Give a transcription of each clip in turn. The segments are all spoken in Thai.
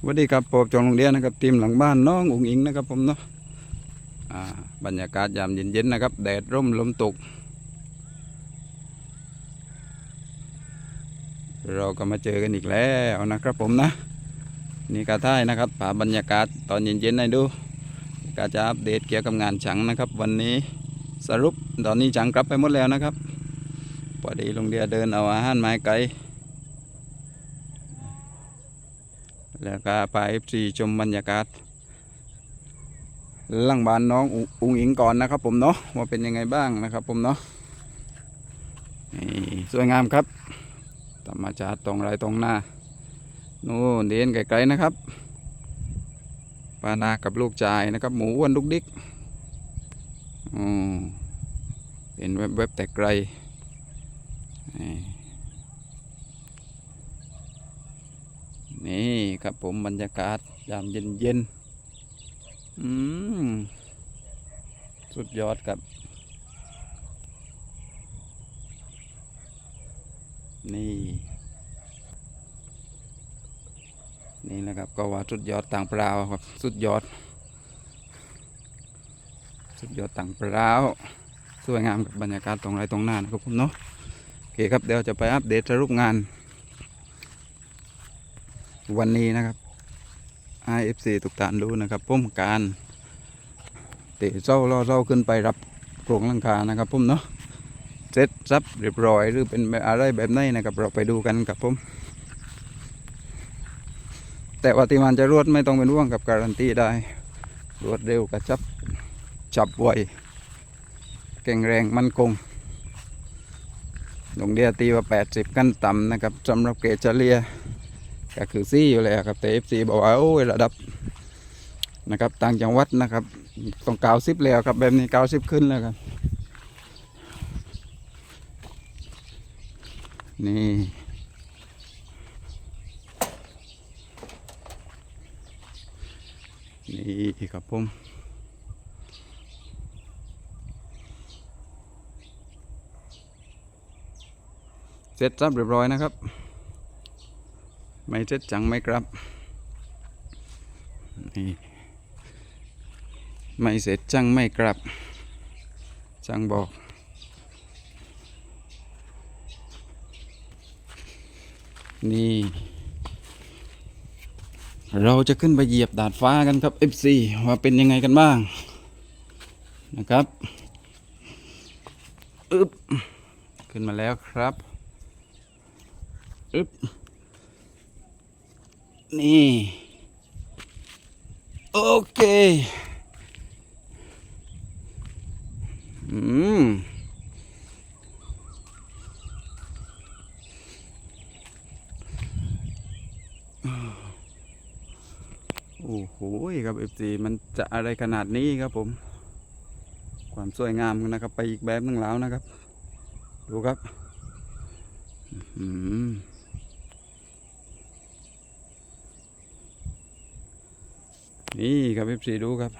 สวัสดีครับปอบจองโรงเรียนนะครับทีมหลังบ้านน้องอุ๋งอิงนะครับผมเนาะบรรยากาศยามเย็นๆนะครับแดดร่มลมตก เราก็มาเจอกันอีกแล้วนะครับผมนะ นี่กาท่ายนะครับผาบรรยากาศตอนเย็นๆให้ดูก็จะอัปเดตเกี่ยวกับงานฉังนะครับ วันนี้สรุปตอนนี้ฉังกลับไปหมดแล้วนะครับพอดีโรงเรียนเดินเอาอาหารมาให้ไกล แล้วก็ไปซีชมบรรยากาศหลังบ้านน้องอุงอิงก่อนนะครับ ผมเนาะว่าเป็นยังไงบ้างนะครับ ผมเนาะนี่สวยงามครับธรรมชาติตรงไรตรงหน้านู่นเดินไกลๆนะครับปานากับลูกชายนะครับ หมูอ้วนลุกดิกอเห็นแวบๆแต่ไกล นี่ครับผมบรรยากาศยามเย็นเย็นอืมสุดยอดครับ นี่ นี่แหละครับ ก็ว่าสุดยอดต่างเปล่าครับ สุดยอด สุดยอดต่างเปล่าสวยงามกับบรรยากาศตรงไรตรงหน้านะครับผมเนาะโอเคครับเดี๋ยวจะไปอัปเดตสรุปงาน วันนี้นะครับ IFC ทุกท่านรู้นะครับผมการเตะเจ้าล่อเจ้าขึ้นไปรับโครงลังคานะครับผมเนาะเสร็จซับเรียบร้อยหรือเป็นอะไรแบบไหนนะครับ เราไปดูกันกับผมแต่ว่าที่มันจะรวดไม่ต้องเป็นห่วงกับการันตีได้ รวดเร็วกระชับจับไวแข็งแรงมั่นคงลงเดียตีว่า 80ขั้นต่ำนะครับสำหรับเกรดเลีย ก็คือซี่อยู่เลยครับแต่เอฟซีบอกว่าโอ้ยระดับนะครับต่างจังหวัดนะครับต้องเก้าสิบแล้วครับแบบนี้เก้าสิบขึ้นแล้วครับนี่นี่ครับผมเสร็จสับเรียบร้อยนะครับ ไม่เจ็ดจังไหมครับนี่ไม่เสร็จจังไม่กลับ จังบอก นี่ เราจะขึ้นไปเหยียบดาดฟ้ากันครับ FC ว่าเป็นยังไงกันบ้าง นะครับอึบขึ้นมาแล้วครับอึบ นี่ โอเค อืม โอ้โหครับเอฟซีมันจะอะไรขนาดนี้ครับผม ความสวยงามนะครับ ไปอีกแบบหนึงแล้วนะครับ ดูครับ อืม นี่ครับเอฟซีดูครับ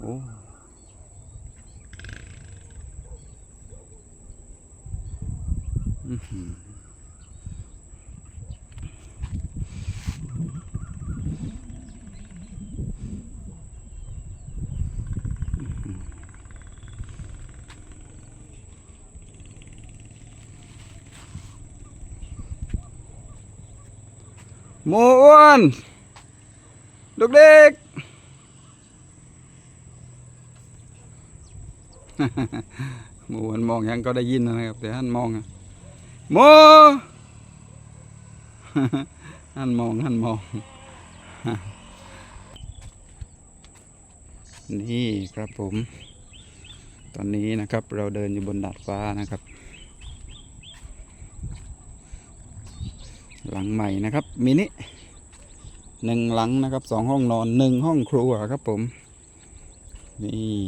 โอ้อื้อ หมูอ้วนลูกเด็กหมูมันมองยังก็ได้ยินนะครับแต่ท่านมองหมูท่านมองท่านมอง นี่ครับผม ตอนนี้นะครับเราเดินอยู่บนดาดฟ้านะครับ หลังใหม่นะครับมินิหนึ่งหลังนะครับสองห้องนอนหนึ่งห้องครัวครับผมนี่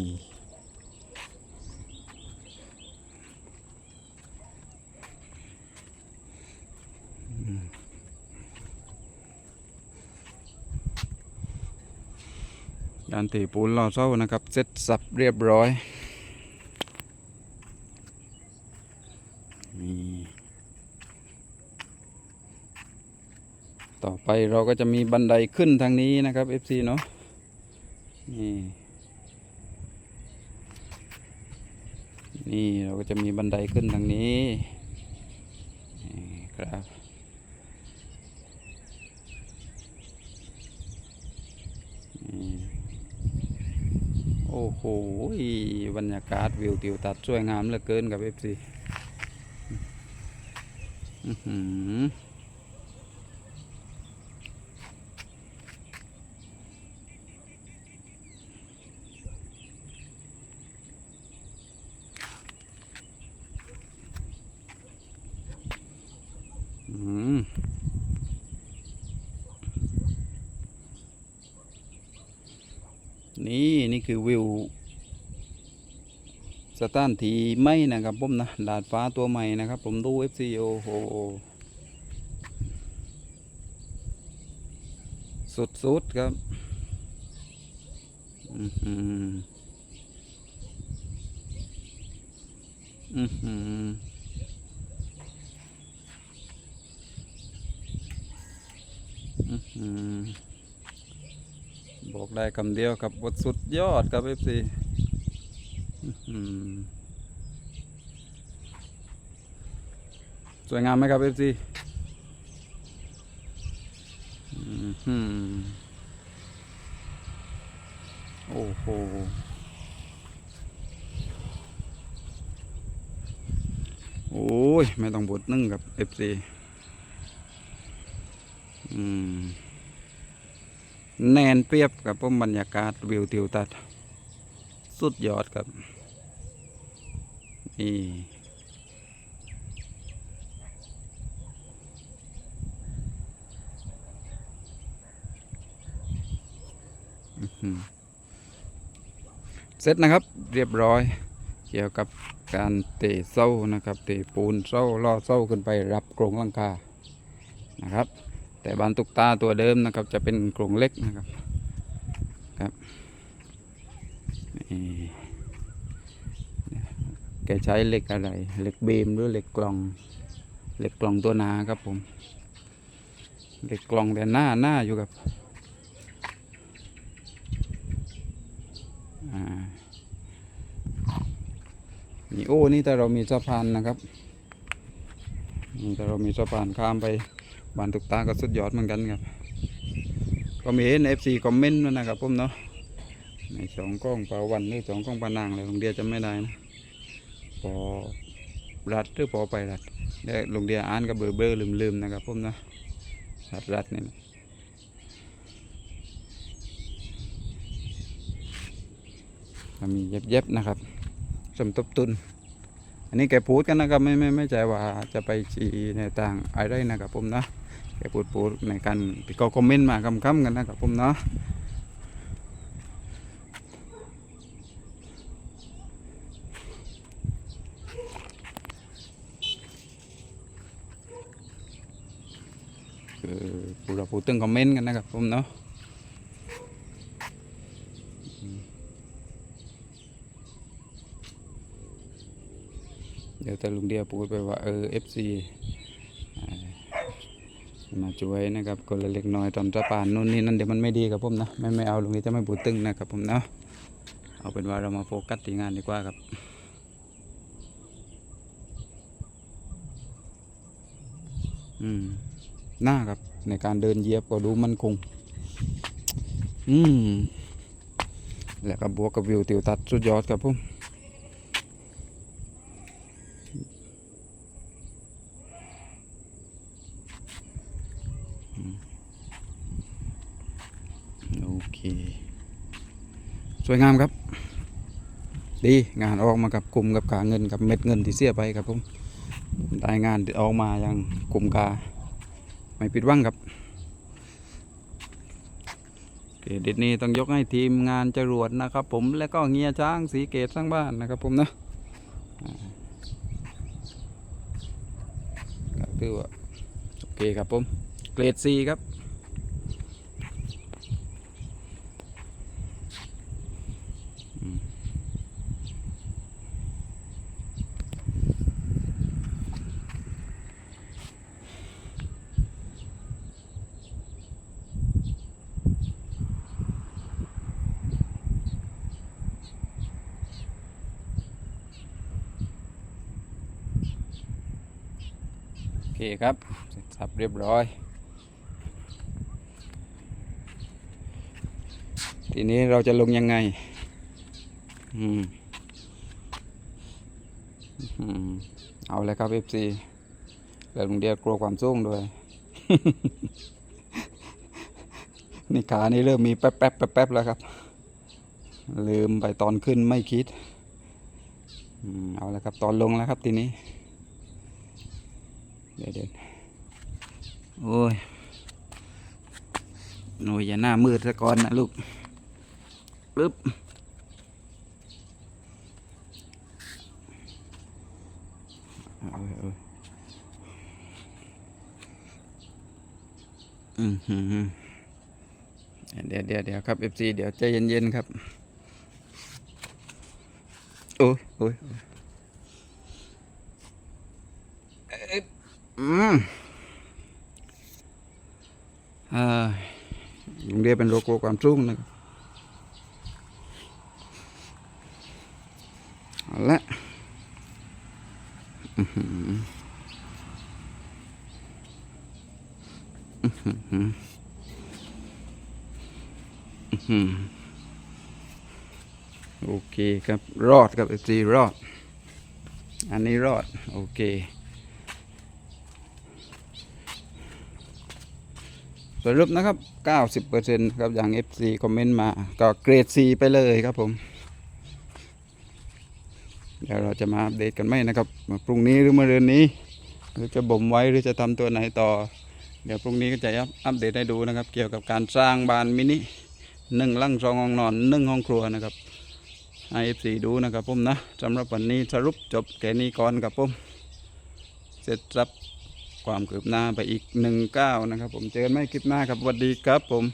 การตีปูนล่อเส้านะครับเสร็จสับเรียบร้อยนี่ ต่อไปเราก็จะมีบันไดขึ้นทางนี้นะครับ FC เนาะนี่นี่เราก็จะมีบันไดขึ้นทางนี้นี่ครับ โอ้โห บรรยากาศวิวทิวทัศน์สวยงามเหลือเกินกับเอฟซีอื้อหือ นี่นี่คือวิวสถานที่ใหม่นะครับผมนะดาดฟ้าตัวใหม่นะครับ ผมดู FC โอโหสุดๆครับอือหืออือหืออือหือ บอกได้คำเดียวครับบทสุดยอดครับเอฟซีสวยงามไหมครับเอฟซีโอ้โหโอ้ย ไม่ต้องบดนึ่งครับเอฟซีอืม แน่นเปรียบกับผมบรรยากาศวิวทิวทัศน์สุดยอดครับ นี่เสร็จนะครับเรียบร้อย เกี่ยวกับการเตะเส้านะครับ เตะปูนเส้าล่อเส้าขึ้นไปรับโครงลังคานะครับ แต่บานตุกตาตัวเดิมนะครับ จะเป็นโครงเล็กนะครับครับนี่แกใช้เหล็กอะไรเหล็กเบมหรือเหล็กกล่องเหล็กกล่องตัวหนาครับผมเหล็กกล่องแต่หน้าหน้าอยู่กับอ่านี่โอ้นี่แต่เรามีสะพานนะครับนี่แต่เรามีสะพานข้ามไป บ้านตุกตาก็สุดยอดเหมือนกันครับก็มีเห็นเอฟซีคอมเมนต์นะครับผมเนาะในสองกล้องปลาวันหรือสองกล้องปลานางเลยลุงเดียจำไม่ได้นะพอรัดหรือพอไปรัดแล้วลุงเดียอ่านก็เบลอเบอลืมลืมๆนะครับผมนะรัดรัดนี่นะก็มีเย็บๆนะครับ สมทบทุน อันนี้แกพูดกันนะครับ ไม่ไม่ไม่ใจว่าจะไปชี้ในต่างอะไรนะครับผมนะ แกพูดพูดในการที่เขาคอมเมนต์มาคำๆกันนะครับผมเนาะคือพูดเราพูดตึงคอมเมนต์กันนะครับผมเนาะเดี๋ยวแต่ลุงเดียพูดไปว่าเออเอฟซี มาช่วยนะครับคนละเล็กน้อยตอนสะพานนู่นนี่นั่นเดี๋ยวมันไม่ดีครับผมนะไม่ไม่เอาลุงเดียจะไม่พูดตึงนะครับผมเนาะเอาเป็นว่าเรามาโฟกัสที่งานดีกว่าครับอืมหน้าครับในการเดินเยียบก็ดูมันคง อืมแล้วก็บวกกับวิวติวทัศน์สุดยอดครับผม โอเค สวยงามครับ ดีงานออกมากับกลุ่มกับขาเงินกับเม็ดเงินที่เสียไปครับผมได้งานออกมาอย่างกลุ่มกาไม่ผิดหวังครับเครดิตนี้ต้องยกให้ทีมงานจรวดนะครับผมและก็เงียช้างสีเกตสร้างบ้านนะครับผมนะก็คือว่าโอเคครับผมเกรดซีครับ ครับสับเรียบร้อย ทีนี้เราจะลงยังไง อืมเอาเลยครับ FC แล้วลุงเดียวกลัวความสูงด้วย นี่ขานี่เริ่มมีแป๊บแป๊บแป๊บแป๊บแล้วครับ ลืมไปตอนขึ้นไม่คิดอืมเอาละครับตอนลงแล้วครับทีนี้ เดี๋ยวเดี๋ยวโอ้ยหน่ยอย่าหน้ามืดซะก่อนนะลูกปึ๊บเอาเอาเอาอือหือเดี๋ยวเดี๋ยวเดี๋ยวครับ FC เดี๋ยวใจเย็นๆครับ โอ้ยโอ้ยโอ้ยเอ๊ะ อืมอ่าลุงเรียกเป็นโลโก้ความสูงนะครับเอาละอื้อหืออื้อหืออื้อหือโอเคครับ รอดครับเอซีรอด อันนี้รอด โอเค สรุปนะครับ 90%ครับอย่าง FC คอมเมนต์มาก็เกรด C ไปเลยครับผม เดี๋ยวเราจะมาอัปเดตกันไหมนะครับว่าพรุ่งนี้หรือมะรืนนี้ หรือจะบ่มไว้หรือจะทำตัวไหนต่อ เดี๋ยวพรุ่งนี้ก็จะอัปอัปเดตให้ดูนะครับ เกี่ยวกับการสร้างบ้านมินิหนึ่งลังสองห้องนอนหนึ่งห้องครัวนะครับให้ FC ดูนะครับผมนะสำหรับวันนี้สรุปจบแค่นี้ก่อนครับผมเสร็จรับ ความคืบหน้าไปอีกหนึ่งก้าวนะครับ ผมเจอกันไม่คลิปหน้าครับสวัสดีครับผม